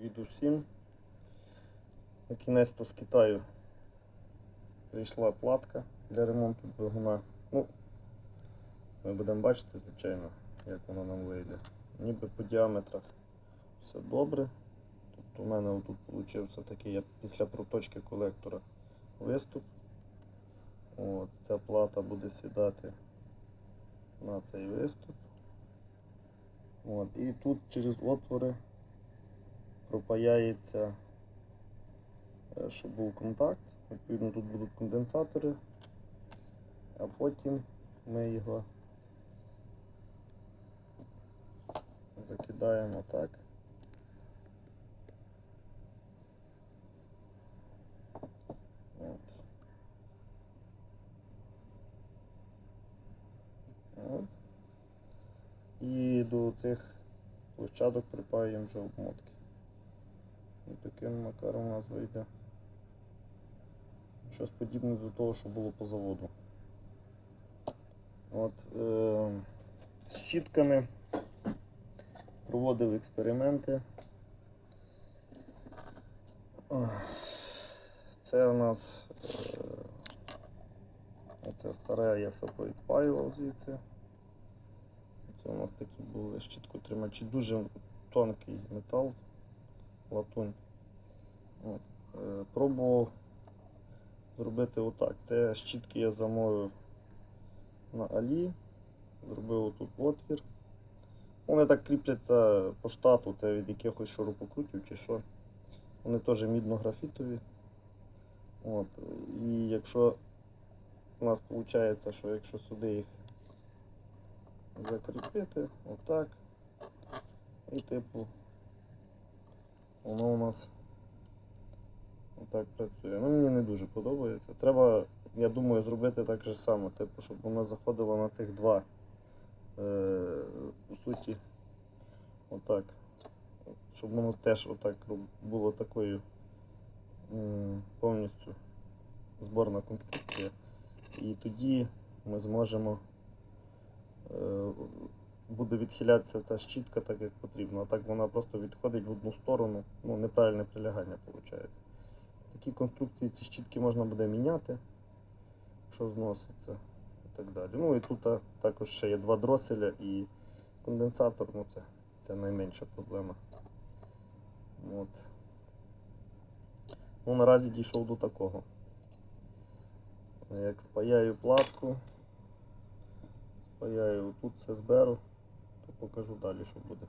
Від усім. На кінець то з Китаю прийшла платка для ремонту двигуна. Ну, ми будемо бачити, звичайно, як воно нам вийде. Ніби по діаметрах все добре. Тобто у мене тут вийшов такий я після проточки колектора виступ. От, ця плата буде сідати на цей виступ. От, і тут через отвори пропаяється, е, щоб був контакт. Відповідно, тут будуть конденсатори, а потім ми його закидаємо так. І до цих площадок припаюємо вже обмотки. І таким макаром у нас вийде щось подібне до того, що було по заводу. От, е, з щітками проводив експерименти. Це у нас е, оце старе, я все повідпаював звідси. Це у нас такі були щіткотримачі, дуже тонкий метал, латунь. От. Е, Пробував зробити отак. Це щітки я замовив на Алі. Зробив тут отвір. Вони так кріпляться по штату, це від якихось шурупокрутів чи що. Вони теж мідно-графітові. От. І якщо у нас виходить, що якщо сюди їх закріпити, отак. І типу воно у нас отак працює. Ну, мені не дуже подобається. Треба, я думаю, зробити так же само, типу, щоб воно заходило на цих два. Е, по суті, отак. Щоб воно теж отак було такою м, повністю зборна конструкція. І тоді ми зможемо е, буде відхилятися ця щітка так, як потрібно, а так вона просто відходить в одну сторону, ну, неправильне прилягання виходить. Такі конструкції ці щітки можна буде міняти, якщо зноситься і так далі. Ну і тут також ще є два дроселя і конденсатор, ну це, це найменша проблема. От. Ну, наразі дійшов до такого. Як спаяю платку, спаяю тут все зберу, покажу далі, що буде.